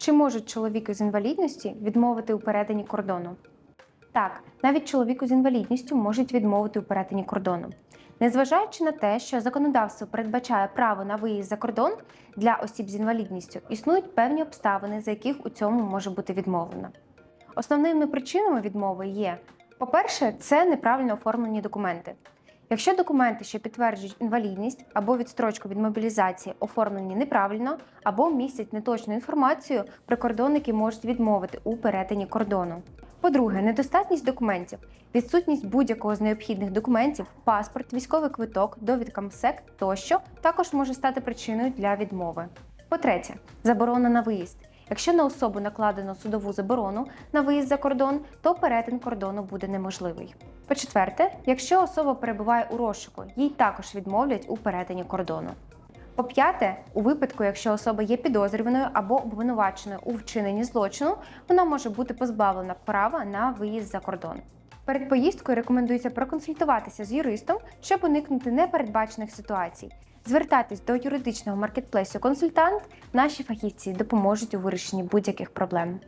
Чи можуть чоловіки з інвалідності відмовити у перетині кордону? Так, навіть чоловіку з інвалідністю можуть відмовити у перетині кордону. Незважаючи на те, що законодавство передбачає право на виїзд за кордон для осіб з інвалідністю, існують певні обставини, за яких у цьому може бути відмовлено. Основними причинами відмови є: по-перше, це неправильно оформлені документи. Якщо документи, що підтверджують інвалідність або відстрочку від мобілізації, оформлені неправильно або містять неточну інформацію, прикордонники можуть відмовити у перетині кордону. По-друге, недостатність документів, відсутність будь-якого з необхідних документів, паспорт, військовий квиток, довідка МСЕК тощо також може стати причиною для відмови. По-третє, заборона на виїзд. Якщо на особу накладено судову заборону на виїзд за кордон, то перетин кордону буде неможливий. По-четверте, якщо особа перебуває у розшуку, їй також відмовлять у перетині кордону. По-п'яте, у випадку, якщо особа є підозрюваною або обвинуваченою у вчиненні злочину, вона може бути позбавлена права на виїзд за кордон. Перед поїздкою рекомендується проконсультуватися з юристом, щоб уникнути непередбачених ситуацій. Звертайтесь до юридичного маркетплейсу консультант. Наші фахівці допоможуть у вирішенні будь-яких проблем.